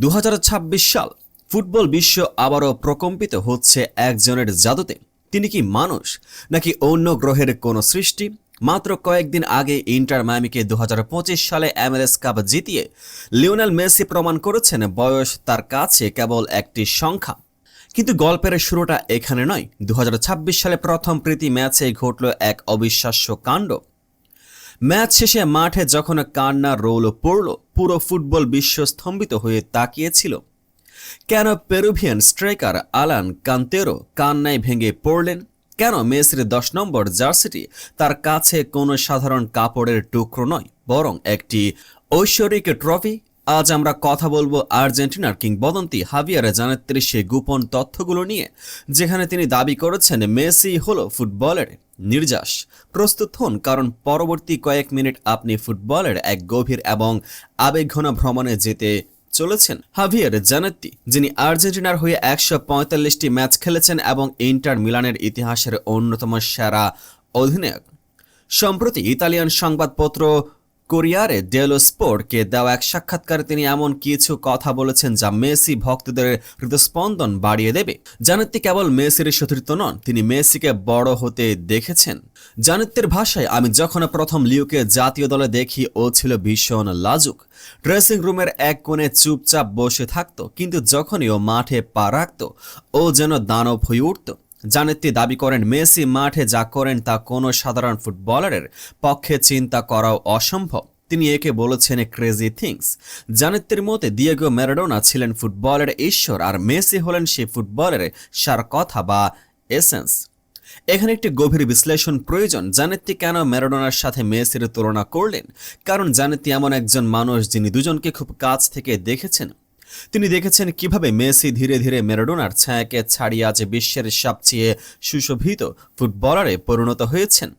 দু হাজার ছাব্বিশ সাল ফুটবল বিশ্ব আবারও প্রকম্পিত হচ্ছে একজনের জাদুতে। তিনি কি মানুষ, নাকি অন্য গ্রহের কোনো সৃষ্টি? মাত্র কয়েকদিন আগে ইন্টার মায়ামিকে দু হাজার পঁচিশ সালে এমএলএস কাপ জিতিয়ে লিওনেল মেসি প্রমাণ করেছেন বয়স তার কাছে কেবল একটি সংখ্যা। কিন্তু গল্পের শুরুটা এখানে নয়। দু সালে প্রথম প্রীতি ম্যাচে ঘটল এক অবিশ্বাস্য কাণ্ড। ম্যাচ শেষে মাঠে যখন কান্না রোল পড়ল পুরো ফুটবল বিশ্ব স্তম্ভিত হয়ে তাকিয়েছিল। কেন পেরুভিয়ান স্ট্রাইকার আলান কান্তেরো কান্নায় ভেঙে পড়লেন? কেন মেসির দশ নম্বর জার্সিটি তার কাছে কোনো সাধারণ কাপড়ের টুকরো নয়, বরং একটি ঐশ্বরিক ট্রফি? আজ আমরা কথা বলব আর্জেন্টিনার কিংবদন্তি হাভিয়ার জানেত্রীর সেই গোপন তথ্যগুলো নিয়ে, যেখানে তিনি দাবি করেছেন মেসি হলো ফুটবলের নির্যাস। প্রস্তুত হন, কারণ পরবর্তী কয়েক মিনিট আপনি ফুটবলের এক গভীর এবং আবেগঘন ভ্রমণে যেতে চলেছেন। হাভিয়ার জানেত্তি যিনি আর্জেন্টিনার হয়ে একশো পঁয়তাল্লিশটি ম্যাচ খেলেছেন এবং ইন্টার মিলানের ইতিহাসের অন্যতম সেরা অধিনায়ক। সম্প্রতি ইতালিয়ান সংবাদপত্র কোরিয়ারে ডেলো স্পোর্টকে দেওয়া এক সাক্ষাৎকারে তিনি এমন কিছু কথা বলেছেন যা মেসি ভক্তদের হৃদস্পন্দন বাড়িয়ে দেবে। জানেত্তি কেবল মেসির সতীর্থ নন, তিনি মেসিকে বড় হতে দেখেছেন। জানেত্তির ভাষায়, আমি যখন প্রথম লিওকে জাতীয় দলে দেখি, ও ছিল ভীষণ লাজুক। ড্রেসিং রুমের এক কোণে চুপচাপ বসে থাকতো, কিন্তু যখনই ও মাঠে পা রাখত, ও যেন দানব হয়ে উঠত। জানেত্তি দাবি করেন, মেসি মাঠে যা করেন তা কোনো সাধারণ ফুটবলারের পক্ষে চিন্তা করাও অসম্ভব। তিনি একে বলেছেন ক্রেজি থিংস জানেত্তির মতে দিয়েগো ম্যারাডোনা ছিলেন ফুটবলের ঈশ্বর, আর মেসি হলেন সেই ফুটবলের সার কথা বা এসেন্স এখানে একটি গভীর বিশ্লেষণ প্রয়োজন। জানেত্তি কেন ম্যারাডোনার সাথে মেসির তুলনা করলেন? কারণ জানেত্তি এমন একজন মানুষ যিনি দুজনকে খুব কাছ থেকে দেখেছেন। তিনি দেখেছেন কীভাবে মেসি ধীরে ধীরে ম্যারাডোনার ছায়াকে ছাড়িয়ে আজ বিশ্বের সবচেয়ে সুশোভিত ফুটবলারে পরিণত হয়েছেন।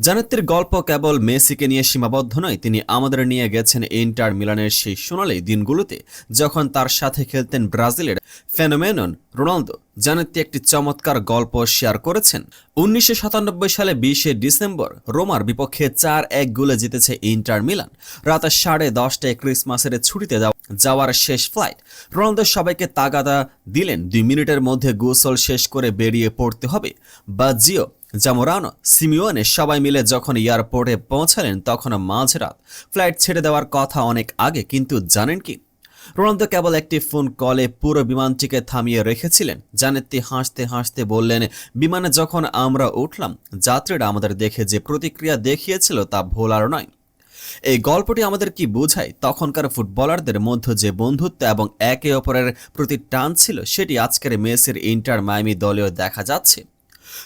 জানেত্তির গল্প কেবল মেসিকে নিয়ে সীমাবদ্ধ নয়, তিনি আমাদের নিয়ে গেছেন ইন্টার মিলানের সেই সোনালি দিনগুলোতে, যখন তার সাথে খেলতেন ব্রাজিলের ফেনোমেনন রোনালদো। জানেত্তি একটি চমৎকার গল্প শেয়ার করেছেন। উনিশশো সাতানব্বই সালে বিশে ডিসেম্বর, রোমার বিপক্ষে চার এক গোলে জিতেছে ইন্টার মিলান। রাত সাড়ে দশটায় ক্রিসমাসের ছুটিতে যাওয়া যাওয়ার শেষ ফ্লাইট। রোনালদো সবাইকে তাগাদা দিলেন। দুই মিনিটের মধ্যে গোসল শেষ করে বেরিয়ে পড়তে হবে। বা জিও জামোরানো, সিমিওনে সবাই মিলে যখন এয়ারপোর্টে পৌঁছালেন, তখন মাঝরাত ফ্লাইট ছেড়ে দেওয়ার কথা অনেক আগে, কিন্তু জানেন কি? রোনালদো কেবল একটি ফোন কলে পুরো বিমানটিকে থামিয়ে রেখেছিলেন। জানেত্তি হাসতে হাসতে বললেন, বিমানে যখন আমরা উঠলাম, যাত্রীরা আমাদের দেখে যে প্রতিক্রিয়া দেখিয়েছিল তা ভোলার নয়। এই গল্পটি আমাদের কি বোঝায়? তখনকার ফুটবলারদের মধ্যে যে বন্ধুত্ব এবং একে অপরের প্রতি টান ছিল, সেটি আজকের মেসির ইন্টার মায়ামি দলেও দেখা যাচ্ছে।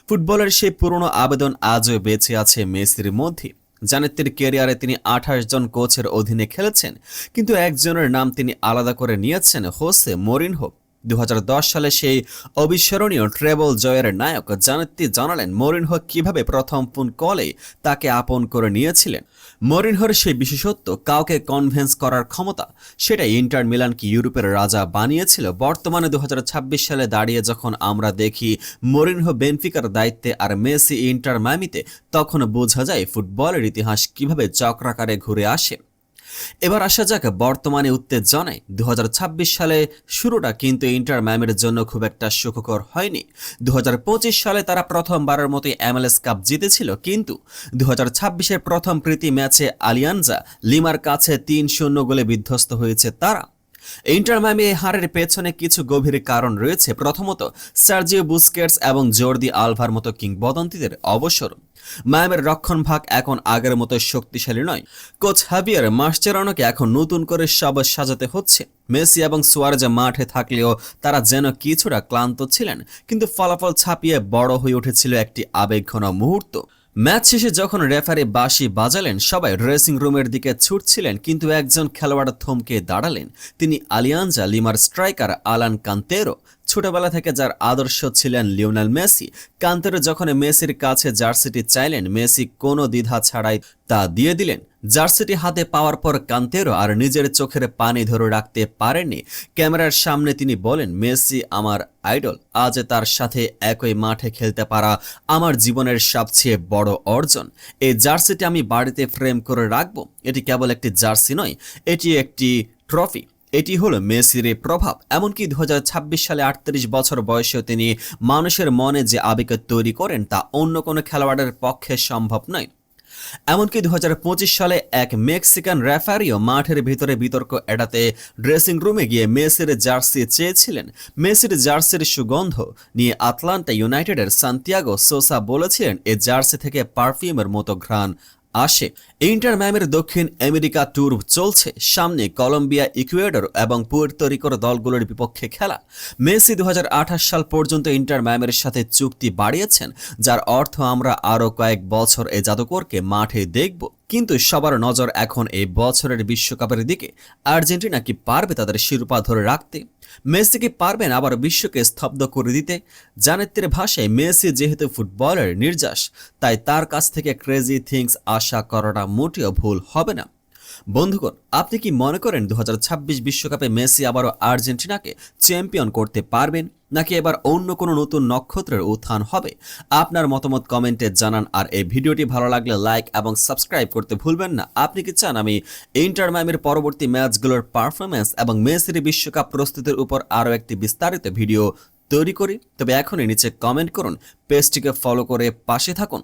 ফুটবলের সেই পুরনো আবেদন আজও বেঁচে আছে মেসির মধ্যে। জানেত্তির কেরিয়ারে তিনি আঠাশ জন কোচের অধীনে খেলেছেন, কিন্তু একজনের নাম তিনি আলাদা করে নিয়েছেন, হোসে মরিনহো। দু হাজার দশ সালে সেই অবিস্মরণীয় ট্রেবল জয়ের নায়ক জানেত্তি জানালেন মরিনহো কীভাবে প্রথম ফোন কলে তাকে আপন করে নিয়েছিলেন। মরিনহোর সেই বিশেষত্ব, কাউকে কনভেন্স করার ক্ষমতা, সেটাই ইন্টার মিলানকে ইউরোপের রাজা বানিয়েছিল। বর্তমানে দু হাজার ছাব্বিশ সালে দাঁড়িয়ে যখন আমরা দেখি মরিনহো বেনফিকার দায়িত্বে আর মেসি ইন্টার ম্যামিতে, তখন বোঝা যায় ফুটবলের ইতিহাস কীভাবে চক্রাকারে ঘুরে আসে। এবার আসা যাক বর্তমানে উত্তেজনায়। দু হাজার ছাব্বিশ সালে শুরুটা কিন্তু ইন্টার ম্যামের জন্য খুব একটা সুখকর হয়নি। দু হাজার পঁচিশ সালে তারা প্রথমবারের মতো এমএলএস কাপ জিতেছিল, কিন্তু দু হাজার প্রথম প্রীতি ম্যাচে আলিয়ানজা লিমার কাছে তিন শূন্য গোলে বিধ্বস্ত হয়েছে তারা। ইন্টার ম্যামি এই হারের পেছনে কিছু গভীর কারণ রয়েছে। প্রথমত, সার্জিও বুস্কেটস এবং জর্দি আলভার মতো কিংবদন্তিদের অবসর। ম্যামের রক্ষণভাগ এখন আগের মতো শক্তিশালী নয়। কোচ হাবিয়ার মাস্টারানোকে এখন নতুন করে সব সাজাতে হচ্ছে। মেসি এবং সুয়ারেজ মাঠে থাকলেও তারা যেন কিছুটা ক্লান্ত ছিলেন, কিন্তু ফলাফল ছাপিয়ে বড় হয়ে উঠেছিল একটি আবেগঘন মুহূর্ত। ম্যাচ শেষে যখন রেফারি বাঁশি বাজালেন, সবাই ড্রেসিং রুমের দিকে ছুটছিলেন, কিন্তু একজন খেলোয়াড় থমকে দাঁড়ালেন। তিনি আলিয়ানজা, লিমার স্ট্রাইকার আলান কান্তেরো, ছোটবেলা থেকে যার আদর্শ ছিলেন লিওনাল মেসি। কান্তেরো যখন মেসির কাছে জার্সিটি চাইলেন, মেসি কোনো দ্বিধা ছাড়াই তা দিয়ে দিলেন। জার্সিটি হাতে পাওয়ার পর কান্তেরো আর নিজের চোখের পানি ধরে রাখতে পারেননি। ক্যামেরার সামনে তিনি বলেন, মেসি আমার আইডল, আজ তার সাথে একই মাঠে খেলতে পারা আমার জীবনের সবচেয়ে বড় অর্জন। এই জার্সিটি আমি বাড়িতে ফ্রেম করে রাখব। এটি কেবল একটি জার্সি নয়, এটি একটি ট্রফি। এটি হলো মেসির প্রভাব। এমনকি দু হাজার ছাব্বিশ সালে আটত্রিশ বছর বয়সেও তিনি মানুষের মনে যে আবেগ তৈরি করেন তা অন্য কোনো খেলোয়াড়ের পক্ষে সম্ভব নয়। এমনকি দু সালে এক মেক্সিকান রেফারিও মাঠের ভিতরে বিতর্ক এড়াতে ড্রেসিং রুমে গিয়ে মেসির জার্সি চেয়েছিলেন। মেসির জার্সির সুগন্ধ নিয়ে আটলান্টা ইউনাইটেডের সান্তিয়াগো সোসা বলেছিলেন, এ জার্সি থেকে পারফিউমের মতো ঘ্রাণ আসে। ইন্টার ম্যামের দক্ষিণ আমেরিকা ট্যুর চলছে। সামনে কলম্বিয়া, ইকুয়েডর এবং পুয়ের্তো রিকোর দলগুলোর বিপক্ষে খেলা। মেসি দু হাজার আঠাশ সাল পর্যন্ত ইন্টার ম্যামের সাথে চুক্তি বাড়িয়েছেন, যার অর্থ আমরা আরও কয়েক বছর এই জাদুকরকে মাঠে দেখব। কিন্তু সবার নজর এখন এই বছরের বিশ্বকাপের দিকে। আর্জেন্টিনা কি পারবে তাদের শিরোপা ধরে রাখতে? মেসি কি পারবেন আবার বিশ্বকে স্তব্ধ করে দিতে। জানেত্রের ভাষায়, মেসি যেহেতু ফুটবলের নির্যাস, তাই তার কাছ থেকে ক্রেজি থিংস আশা করাটা মোটেও ভুল হবে না। বন্ধুগণ, আপনি কি মনে করেন দু বিশ্বকাপে মেসি আবারও আর্জেন্টিনাকে চ্যাম্পিয়ন করতে পারবেন? নাকি এবার অন্য কোনো নতুন নক্ষত্রের উত্থান হবে? আপনার মতামত কমেন্টে জানান আর এই ভিডিওটি ভালো লাগলে লাইক এবং সাবস্ক্রাইব করতে ভুলবেন না। আপনি কি চান আমি ইন্টার মাইমের পরবর্তী ম্যাচগুলোর পারফরমেন্স এবং মেসির বিশ্বকাপ প্রস্তুতির উপর আরও একটি বিস্তারিত ভিডিও তৈরি করি? তবে এখনই নিচে কমেন্ট করুন, পেজটিকে ফলো করে পাশে থাকুন।